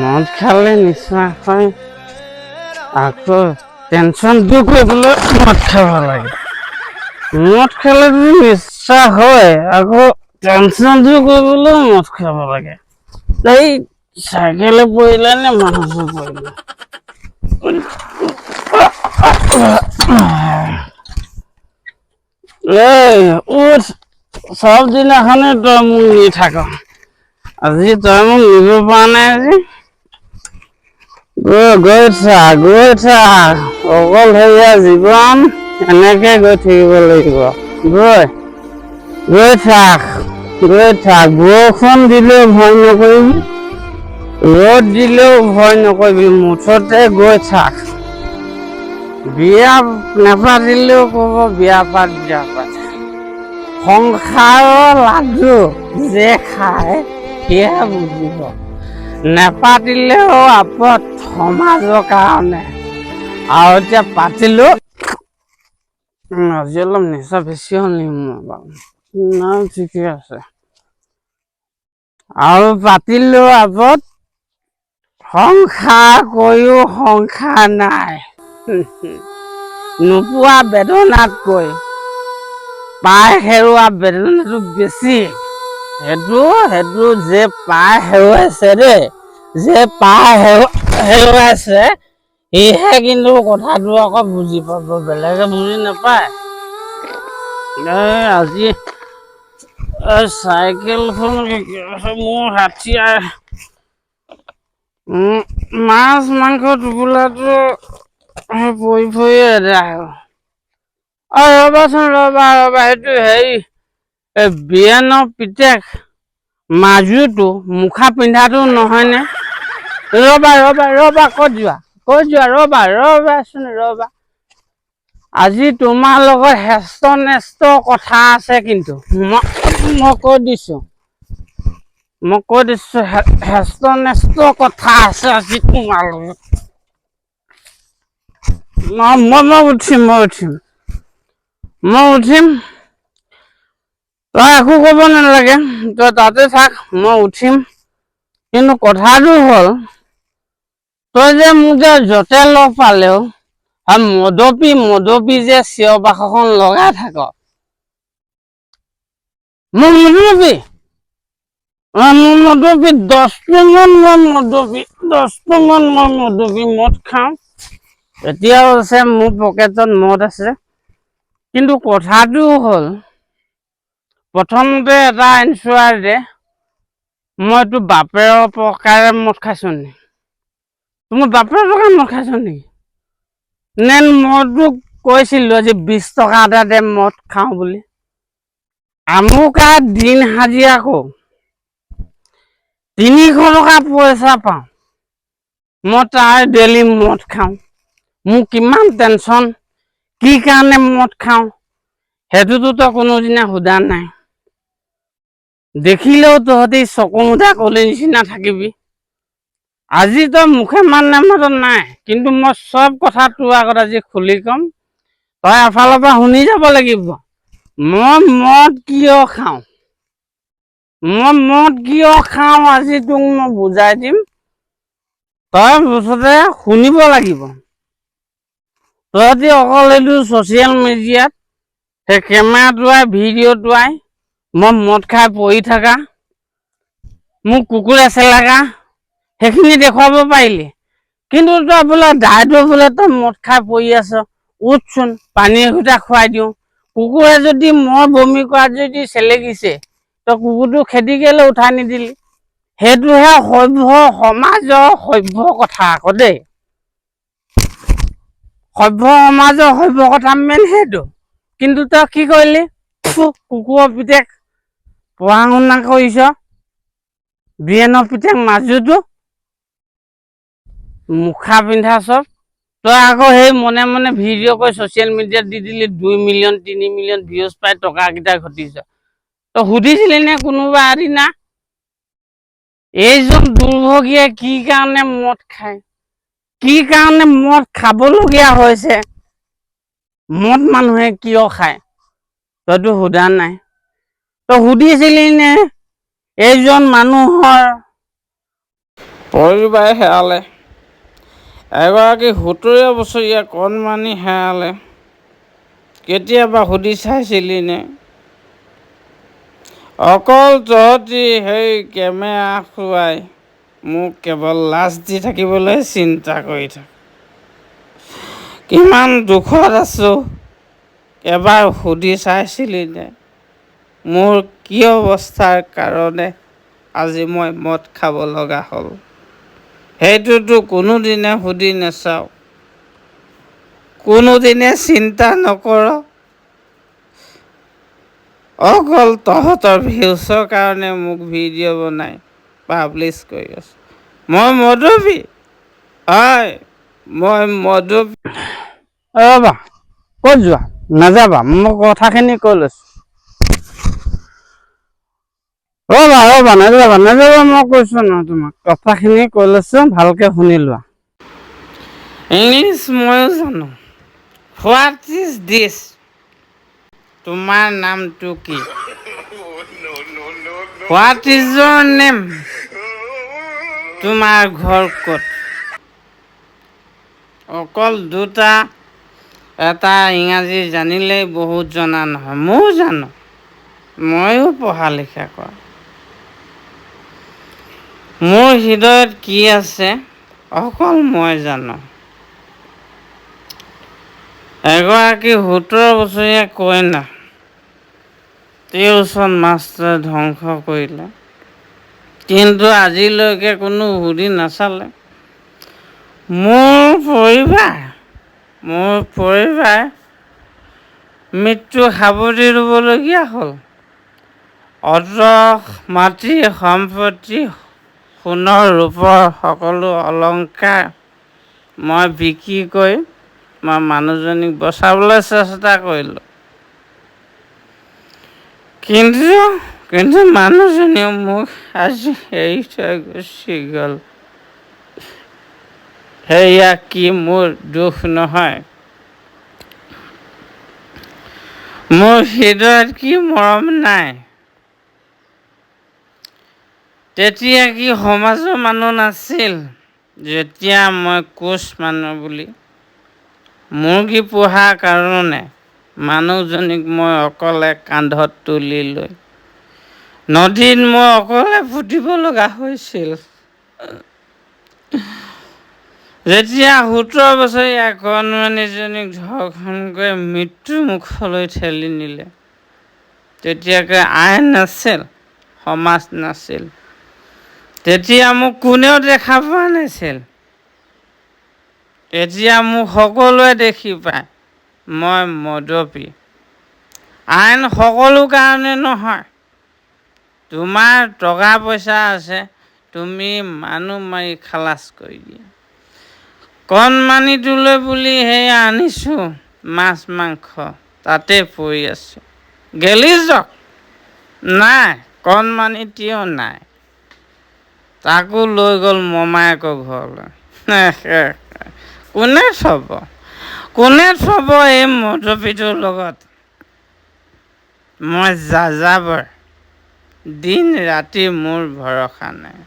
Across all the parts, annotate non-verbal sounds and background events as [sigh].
মদ খালে নিচা হয় আকৌ টেনচন দূৰ কৰিবলৈ মদ খাব লাগে। মদ খালে যদি নিচা হয়, আকৌ টেনচন দূৰ কৰিবলৈও মদ খাব লাগে। এই চাইকেলে পৰিলে নে মানুহে পৰিলে? এই, উঠ। চব দিনাখনে তই মোক নি থাক। আজি তই মোক নিব পৰা নাই আজি। গৈ থাক গৈ থাক। অকলশৰীয়া জীৱন, এনেকে গৈ থাকিব লাগিব। গৈ গৈ থাক গৈ থাক। বৰষুণ দিলেও ভয় নকৰিবি, ৰ'দ দিলেও ভয় নকৰিবি, মুঠতে গৈ থাক। বিয়া নাপাতিলেও ক'ব বিয়া পাত বিয়া পাত। সংসাৰৰ লাডু যে খায়। সেয়া বুজিব। নেপাতিলেও আপদ সমাজৰ কাৰণে। আৰু এতিয়া পাতিলো। আজি অলপ নিচা বেছি হ'ল নাই ঠিকে আছে। আৰু পাতিলো আপদ সংসাৰ কৰিও সংসাৰ নাই। নোপোৱা বেদনাতকৈ। পাই হেৰুৱা বেদনাটো বেছি। সেইটো সেইটো যে পাই হেৰুৱাইছে দেই যে পাই হেৰু হেৰুৱাইছে সিহে কিন্তু কথাটো আকৌ বুজি পাব বেলেগে বুজি নাপায়। আজি চাইকেলখন মোৰ হাতীয়াৰ মাছ মাংস টোপোলাটো পৰি পৰি এদাই হ'ল অ ৰ'বাচোন ৰ'বা ৰ'বা সেইটো হেৰি বিয়েনৰ পিতেক মাজুটো মুখা পিন্ধাটো নহয়নে? ৰ'বা ৰ'বা ৰ'বা ক'ত যোৱা? ক'ত যোৱা? ৰ'বা ৰ'বাচোন ৰ'বা। আজি তোমাৰ লগত হেষ্ট নেষ্ট কথা আছে কিন্তু। মই কৈ দিছোঁ। মই কৈ দিছোঁ হেষ্ট নেষ্ট কথা আছে আজি তোমাৰ লগত মই মই উঠিম মই উঠিম। মই উঠিম। একো ক'ব নালাগে, তই তাতে থাক, মই উঠিম। কিন্তু কথাটো হ'ল, তই যে মোক যে য'তে লগ পালেও মদপি মদপি যে চিঞৰ বাখৰখন লগাই থাক। মোক মদপি? মোৰ মদপি দহটোমান মই মদপি দহটোমান মই মদপি, মদ খাওঁ। এতিয়াও আছে, মোৰ পকেটত মদ আছে। কিন্তু কথাটো হ'ল প্ৰথমতে এটা এনচুৱাৰ দে। মই তোৰ বাপেৰৰ প্ৰকাৰে মদ খাইছো নি? তোমাৰ বাপেৰৰ প্ৰকাৰে মদ খাইছ নেকি নে মই তোক কৈছিলো আজি বিছ টকা এটা দে মদ খাওঁ বুলি? আমুকা দিন হাজিৰা কৰো তিনিশ টকা পইচা পাওঁ। মই তাৰ ডেইলি মদ খাওঁ। মোৰ কিমান টেনচন কি কাৰণে মদ খাওঁ? সেইটোতো তই কোনোদিনা সোধা নাই। দেখিলেও তহঁতি চকু মুদা কলি নিচিনা থাকিবি। আজি তই মুখে মান নেমাত নাই, কিন্তু মই চব কথা তোৰ আগত আজি খুলি ক'ম। তই এফালৰ পৰা শুনি যাব লাগিব। মই মদ কিয় খাওঁ? মই মদ কিয় খাওঁ আজি তোক মই বুজাই দিম। তই মুঠতে শুনিব লাগিব। তহঁতি অকল এইটো ছ'চিয়েল মিডিয়াত সেই কেমেৰাটোৱাই ভিডিঅ'টোৱাই মই মদ খাই পৰি থকা, মোক কুকুৰে চেলেকা সেইখিনি দেখুৱাব পাৰিলি। কিন্তু তই বোলে দাইটো বোলে তই মদ খাই পৰি আছ উঠচোন পানী এঘোটা খুৱাই দিওঁ। কুকুৰে যদি মই বমি কৰাত যদি চেলেকিছে, তই কুকুৰটো খেদি কেলৈ উঠাই নিদিলি? সেইটোহে সভ্য সমাজৰ সভ্য কথা আকৌ দেই। সভ্য সমাজৰ সভ্য কথা মেইন সেইটো। কিন্তু তই কি কৰিলি? কুকুৰৰ পিতেক পঢ়া শুনা কৰিছ বিয়েনৰ পিতেক মাজুটো মুখা পিন্ধা চব তই আকৌ সেই মনে মনে ভিডিঅ' কৰি ছ'চিয়েল মিডিয়াত দি দিলি দুই মিলিয়ন তিনি মিলিয়ন ভিউজ পাই টকাকেইটা ঘটিছ তই সুধিছিলি নে কোনোবা এদিনা এইজন দুৰ্ভগীয়ে কি কাৰণে মদ খায় কি কাৰণে মদ খাবলগীয়া হৈছে মদ মানুহে কিয় খায় তইতো সোধা নাই তই সুধিছিলি নে? এইজন মানুহৰ। পৰিবাৰে হেৰালে। এগৰাকী সত্তৰীয়া বছৰীয়া কণমানি হেৰালে। কেতিয়াবা সুধি চাইছিলি নে? অকল তহঁতি সেই কেমেৰা খুৱাই মোক কেৱল লাজ দি থাকিবলৈ চিন্তা কৰি থাক। কিমান দুখত আছোঁ। এবাৰ সুধি চাইছিলি নে? মোৰ কি অৱস্থাৰ কাৰণে আজি মই মদ খাব লগা হ'ল? সেইটোতো কোনোদিনে সুধি নাচাওঁ। কোনোদিনে চিন্তা নকৰ। অকল তহঁতৰ ভিউচৰ কাৰণে মোক ভিডিঅ' বনাই পাব্লিছ কৰি আছোঁ। মই মদবী হয় মই মদবী ৰ'বা ক'ত যোৱা? নাযাবা মই কথাখিনি কৈ লৈছোঁ। ৰ'বা ৰ'বা নাযাবা নাযাবা, মই কৈছোঁ নহয় তোমাক। কথাখিনি কৈ ভালকে শুনি লোৱা। ইংলিছ ময়ো জানো। What is this? তোমাৰ নামটো কি? What is your name? তোমাৰ ঘৰ ক'ত? অকল দুটা, এটা ইংৰাজী জানিলেই বহুত জনা নহয়, ময়ো জানো। ময়ো পঢ়া লিখা কৰা। মোৰ হৃদয়ত কি আছে, অকল মই জানো। এগৰাকী সোতৰ বছৰীয়া কইনা টিউচন মাষ্টৰে ধ্বংস কৰিলে। কিন্তু আজিলৈকে কোনো সুধি নাচালে। মোৰ পৰিবাৰ মোৰ পৰিবাৰ মৃত্যু সাৱটি ল'বলগীয়া হ'ল। অত মাটি সম্পত্তি সোণৰ ৰূপৰ সকলো অলংকাৰ মই বিক্ৰী কৰি মই মানুহজনীক বচাবলৈ চেষ্টা কৰিলোঁ। কিন্তু কিন্তু মানুহজনীও মোক আজি এৰি থৈ গুচি গ'ল। সেয়া কি মোৰ দুখ নহয়? মোৰ হৃদয়ত কি মৰম নাই? তেতিয়া কি সমাজৰ মানুহ নাছিল? যেতিয়া মই কোচ মানুহ বুলি মুৰ্গী পোহাৰ কাৰণে মানুহজনীক মই অকলে কান্ধত তুলি লৈ নদীত মই অকলে ফুটিব লগা হৈছিল। যেতিয়া সোতৰ বছৰীয়া কণমানিজনীক ধৰ্ষণ কৰি মৃত্যু ঠেলি নিলে, তেতিয়াকৈ আইন নাছিল, সমাজ নাছিল। তেতিয়া মোক কোনেও দেখা পোৱা নাছিল। এতিয়া মোক সকলোৱে দেখি পায়, মই মদপী। আইন সকলো কাৰণে নহয়। তোমাৰ টকা পইচা আছে, তুমি মানুহ মাৰি খালাচ কৰি দিয়া। কণমানিটোলৈ বুলি সেয়া আনিছোঁ, মাছ মাংস তাতে পৰি আছে। গেলি যাওক। নাই কণমানিটিও নাই। তাকো লৈ গ'ল মমায়েকৰ ঘৰলৈ। [laughs] কোনে থ'ব? কোনে থ'ব এই মদপীটোৰ লগত? মই যাযাবৰ। দিন ৰাতি মোৰ ভৰসা নাই।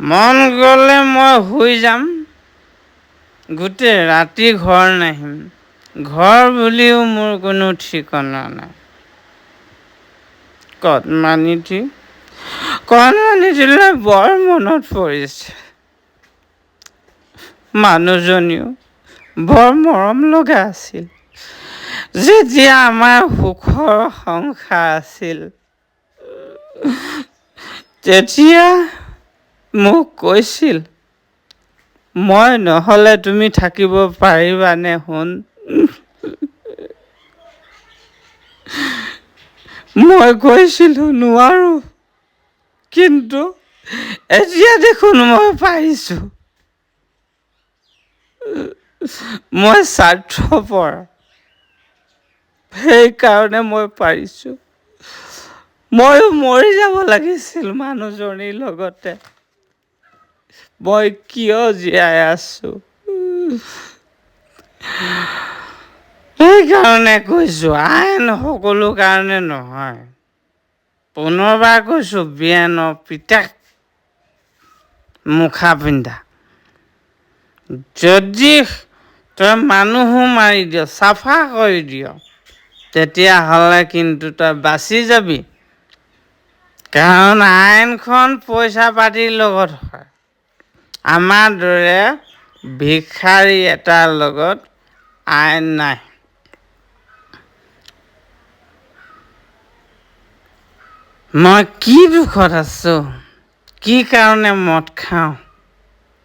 মন গ'লে মই শুই যাম। গোটেই ৰাতি ঘৰ নাহিম। ঘৰ বুলিও মোৰ কোনো ঠিকনা নাই। কত কণমানিটি কণমানিটিলৈ বৰ মনত পৰিছে। মানুহজনীও বৰ মৰম লগা আছিল। যেতিয়া আমাৰ সুখৰ সংসাৰ আছিল তেতিয়া মোক কৈছিল মই নহ'লে তুমি থাকিব পাৰিবানে শুন মই কৈছিলোঁ নোৱাৰোঁ। কিন্তু এতিয়া দেখোন, মই পাৰিছোঁ মই স্বাৰ্থপৰ সেইকাৰণে মই পাৰিছোঁ ময়ো মৰি যাব লাগিছিল মানুহজনীৰ লগতে। মই কিয় জীয়াই আছোঁ? সেইকাৰণে কৈছোঁ আইন সকলো কাৰণে নহয়। পুনৰবাৰ কৈছোঁ বিয়ানৰ পিতাক মুখা পিন্ধা। যদি তই মানুহো মাৰি দিয়, চাফা কৰি দিয়, তেতিয়াহ'লে কিন্তু তই বাচি যাবি। কাৰণ আইনখন পইচা পাতিৰ লগত হয়। আমাৰ দৰে ভিক্ষাৰী এটাৰ লগত আইন নাই। মই কি দুখত আছোঁ? কি কাৰণে মদ খাওঁ?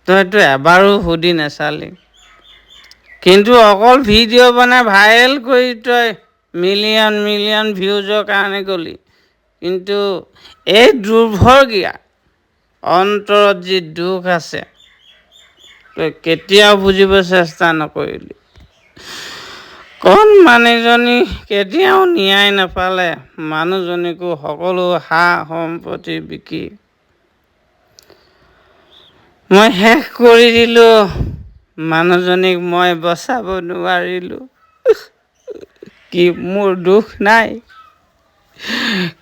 তইতো এবাৰো সুধি নাচালি। কিন্তু অকল ভিডিঅ' বনাই ভাইৰেল কৰি তই মিলিয়ন মিলিয়ন ভিউজৰ কাৰণে গ'লি। কিন্তু এই দুৰ্ভগীয়া অন্তৰত যি দুখ আছে, তই কেতিয়াও বুজিব চেষ্টা নকৰিলি। কণ মানুহজনী কেতিয়াও ন্যায় নাপালে, মানুহজনীকো সকলো সা সম্পত্তি বিকি। মই শেষ কৰি দিলোঁ, মানুহজনীক মই বচাব নোৱাৰিলোঁ। [laughs] কি মোৰ দুখ নাই,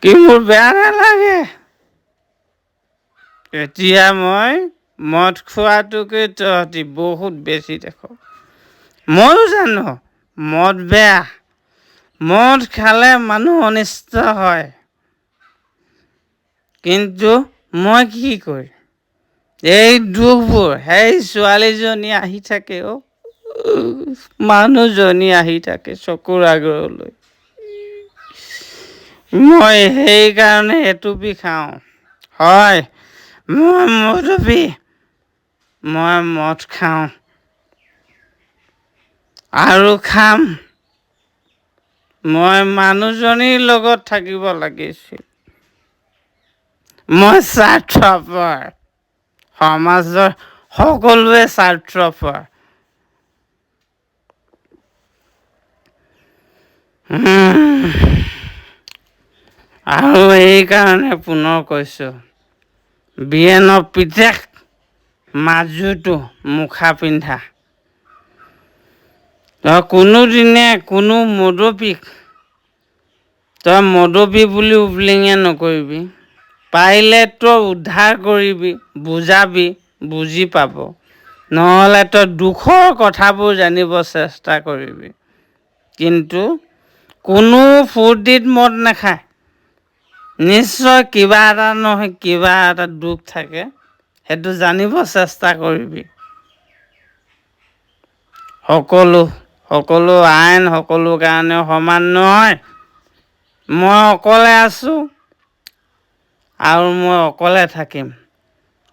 কি মোৰ বেয়া নালাগে। এতিয়া মই মদ খোৱাটোকে তহঁতি বহুত বেছি দেখ। ময়ো জানো মদ বেয়া। মদ খালে মানুহ অনিষ্ট হয়। কিন্তু মই কি কৰিম? এই দুখবোৰ, সেই ছোৱালীজনী আহি থাকে অ' মানুহজনী আহি থাকে চকুৰ আগৰলৈ। মই সেইকাৰণে এটুপি খাওঁ। হয়, মই মদপি। মই মদ খাওঁ। আৰু খাম। মই মানুহজনীৰ লগত থাকিব লাগিছিল। মই স্বাৰ্থপৰ। সমাজৰ সকলোৱে স্বাৰ্থপৰ। আৰু এইকাৰণে পুনৰ কৈছোঁ, বিয়েনৰ পিতেক মাজুটো মুখা পিন্ধা। তই কোনোদিনে কোনো মদপীক তই মদপী বুলি উপলিঙে নকৰিবি। পাৰিলে তই উদ্ধাৰ কৰিবি, বুজাবি, বুজি পাব। নহ'লে তই দুখৰ কথাবোৰ জানিব চেষ্টা কৰিবি। কিন্তু কোনো ফূৰ্তিত মদ নাখায়। নিশ্চয় কিবা এটা নহয়, কিবা এটা দুখ থাকে। সেইটো জানিব চেষ্টা কৰিবি। সকলো সকলো আইন সকলো কাৰণে সমান নহয়। মই অকলে আছোঁ আৰু মই অকলে থাকিম।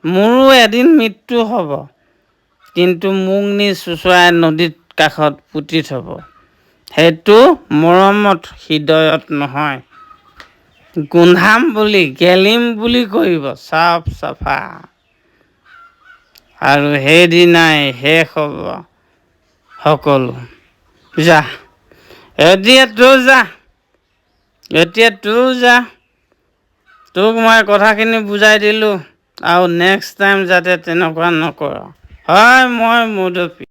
মোৰো এদিন মৃত্যু হ'ব, কিন্তু মোক নি চুচৰাই নদীত কাষত পুতি থ'ব। সেইটো মৰমত হৃদয়ত নহয়। গোন্ধাম বুলি, গেলিম বুলি কৰিব, চাফ চাফা। আৰু সেইদিনাই শেষ হ'ব সকলো। যা। এতিয়া তোৰ যা। এতিয়া তোৰ যা। তোক মই কথাখিনি বুজাই দিলোঁ। আৰু নেক্সট টাইম যাতে তেনেকুৱা নকৰ। হয় মই মুদপি।